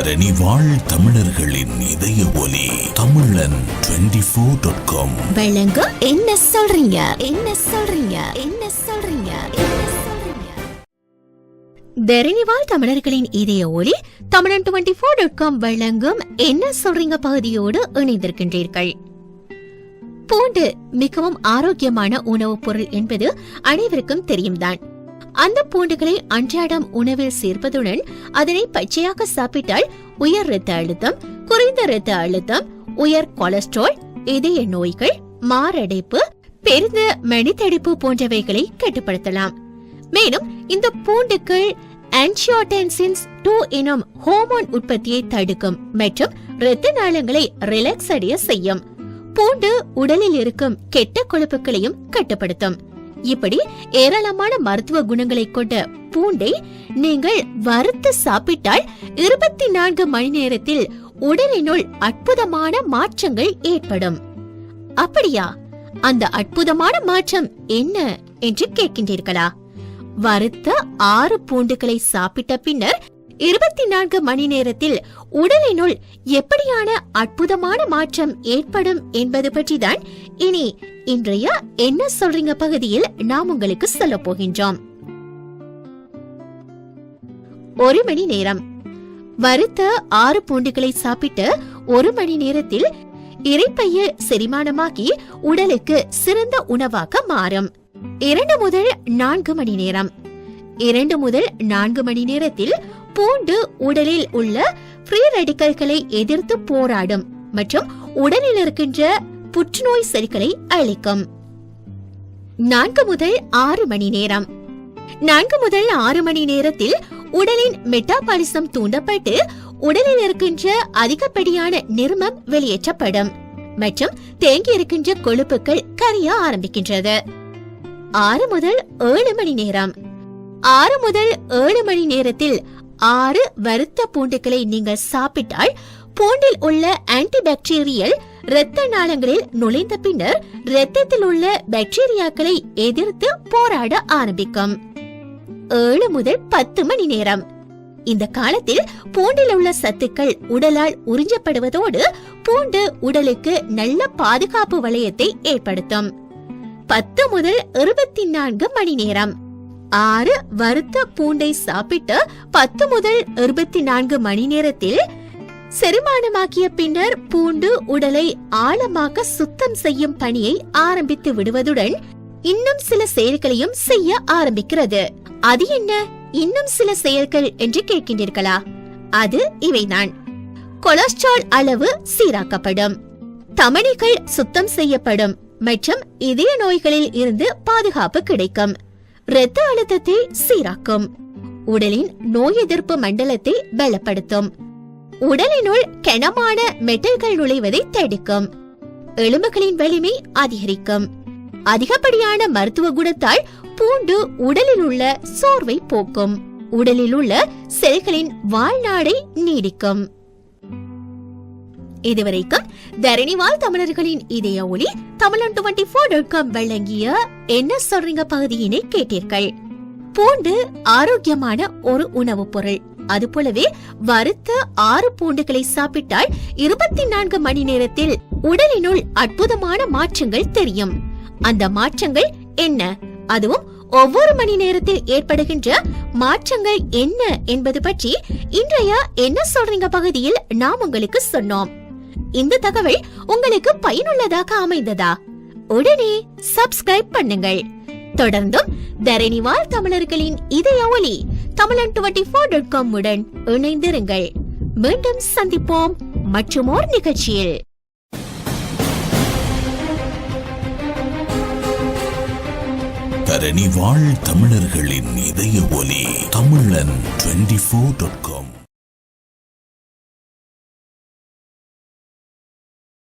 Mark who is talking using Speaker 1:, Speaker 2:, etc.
Speaker 1: தரணி வாழ் தமிழர்களின் இதய ஒலி தமிழன் டுவெண்டி ஃபோர் டாட் காம்
Speaker 2: வழங்கும் என்ன சொல்றீங்க? என்ன சொல்றீங்க? என்ன சொல்றீங்க? என்ன தரணிவாழ் தமிழர்களின் இதய ஒலி தமிழன் டுவெண்டி ஃபோர் டாட் காம் வழங்கும் என்ன சொல்றீங்க பகுதியோடு இணைந்திருக்கின்றீர்கள். பூண்டு மிகவும் ஆரோக்கியமான உணவுப் பொருள் என்பது அனைவருக்கும் தெரியும்தான். அந்த பூண்டுகளை அன்றாடம் உணவில் சேர்ப்பதுடன் அதனை பச்சையாக சாப்பிட்டால் உயர் இரத்த அழுத்தம் குறைந்த இரத்த அழுத்தம் உயர் கொலஸ்ட்ரால் இதய நோய்கள் மாரடைப்பு பெருந்த மணித்தடிப்பு போன்றவைகளை கட்டுப்படுத்தலாம். மேலும் இந்த பூண்டுகள் ஆன்சியோடென்சின்ஸ் டூ எனும் ஹோமோன் உற்பத்தியை தடுக்கும் மற்றும் இரத்த நாளங்களை ரிலாக்ஸ் அடைய செய்யும். பூண்டு உடலில் இருக்கும் கெட்ட கொழுப்புகளையும் கட்டுப்படுத்தும். இப்படி ஏராளமான மருத்துவ குணங்களை கொண்ட பூண்டை நீங்கள் வறுத்து சாப்பிட்டால் இருபத்தி நான்கு மணி நேரத்தில் உடலினுள் அற்புதமான மாற்றங்கள் ஏற்படும். அப்படியா? அந்த அற்புதமான மாற்றம் என்ன என்று கேட்கின்றீர்களா? வறுத்த ஆறு பூண்டுகளை சாப்பிட்ட பின்னர் இருபத்தி நான்கு மணி நேரத்தில் உடலினுள் எப்படியான அற்புதமான மாற்றம் ஏற்படும் என்பது பற்றிதான் இனி இன்றைய என்ன சொல்றீங்க பகுதியில் நாம் உங்களுக்கு சொல்ல போகின்றோம். ஒரு மணி நேரம். வறுத்த ஆறு பூண்டுகளை சாப்பிட்டு ஒரு மணி நேரத்தில் இறைப்பைய செரிமானமாகி உடலுக்கு சிறந்த உணவாக மாறும். இரண்டு முதல் நான்கு மணி நேரம். இரண்டு முதல் நான்கு மணி நேரத்தில் பூண்டு உடலில் உள்ள ஃப்ரீ ரெடிக்கல்களை எதிர்த்து போராடும் மற்றும் உடலில் இருக்கின்ற புற்றுநோய் செல்களை அழிக்கும். நான்கு முதல் ஆறு மணி நேரம். நான்கு முதல் ஆறு மணி நேரத்தில் உடலின் மெட்டாபாலிசம் தூண்டப்பட்டு உடலில் இருக்கின்ற அதிகப்படியான நிர்மம் வெளியேற்றப்படும் மற்றும் தேங்கி இருக்கின்ற கொழுப்புகள் கரைய ஆரம்பிக்கின்றது. ஆறு முதல் ஏழு மணி நேரம். ஆறு முதல் ஏழு மணி நேரத்தில் ஆறு வறுத்த பூண்டுகளை நீங்கள் சாப்பிட்டால் பூண்டில் உள்ள ஆன்டிபாக்டீரியல் இரத்த நாளங்களில் நுழைந்த பின்னர் இரத்தத்தில் உள்ள பாக்டீரியாக்களை எதிர்த்து போராட ஆரம்பிக்கும். ஏழு முதல் பத்து மணி நேரம். இந்த காலத்தில் பூண்டில் உள்ள சத்துக்கள் உடலால் உறிஞ்சப்படுவதோடு பூண்டு உடலுக்கு நல்ல பாதுகாப்பு வளையத்தை ஏற்படுத்தும். பத்து முதல் இருபத்தி நான்கு மணி நேரம். ஆறு வறுத்த பூண்டை சாப்பிட்டு பத்து முதல் இருபத்தி நான்கு மணி நேரத்தில் செரிமானமாக்கிய பின்னர் பூண்டு உடலை ஆழமாக சுத்தம் செய்யும் பணியை ஆரம்பித்து விடுவதுடன் இன்னும் சில செயல்களையும் செய்ய ஆரம்பிக்கிறது. அது என்ன? இன்னும் சில செயல்கள் என்று கேட்கின்றீர்களா? அது இவைதான். கொலஸ்ட்ரால் அளவு சீராக்கப்படும். தமணிகள் சுத்தம் செய்யப்படும் மற்றும் இதய நோய்களில் இருந்து பாதுகாப்பு கிடைக்கும். இரத்த அழுத்தத்தை சீராக்கும். உடலின் நோய் எதிர்ப்பு மண்டலத்தை பலப்படுத்தும். உடலினுள் கனமான மெட்டல்கள் நுழைவதை தடுக்கும். எலும்புகளின் வலிமை அதிகரிக்கும். அதிகப்படியான மருத்துவ குணத்தால் பூண்டு உடலில் உள்ள சோர்வை போக்கும். உடலில் உள்ள செல்களின் வாழ்நாடை நீடிக்கும். இதுவரைக்கும் தரணிவால் தமிழர்களின் இதய ஒளி தமிழன் டுவெண்டி போர் டாட் காம் வழங்கிய என்ன சொல்றீங்க பகுதியினை கேட்டீர்கள். பூண்டு ஆரோக்கியமான ஒரு உணவுப் பொருள். அதுபோலவே வறுத்த ஆறு பூண்டுகளை சாப்பிட்டால் இருபத்தி நான்கு மணி நேரத்தில் உடலினுள் அற்புதமான மாற்றங்கள் தெரியும். அந்த மாற்றங்கள் என்ன? அதுவும் ஒவ்வொரு மணி நேரத்தில் ஏற்படுகின்ற மாற்றங்கள் என்ன என்பது பற்றி இன்றைய என்ன சொல்றீங்க பகுதியில் நாம் உங்களுக்கு சொன்னோம். இந்த தகவல் உங்களுக்கு பயனுள்ளதாக அமைந்ததா? உடனே சப்ஸ்கிரைப் பண்ணுங்கள். தொடர்ந்தும் தரணிவால் தமிழர்களின் இதய ஒலி தமிழன் டுவெண்டி ஃபோர் டாட் காம் உடன் இணைந்திருங்கள். மீண்டும் சந்திப்போம் மற்றும் ஓர் நிகழ்ச்சியில்.
Speaker 1: தரணி வாழ் தமிழர்களின் இதய ஒலி தமிழன் டுவெண்டி ஃபோர் டாட் காம்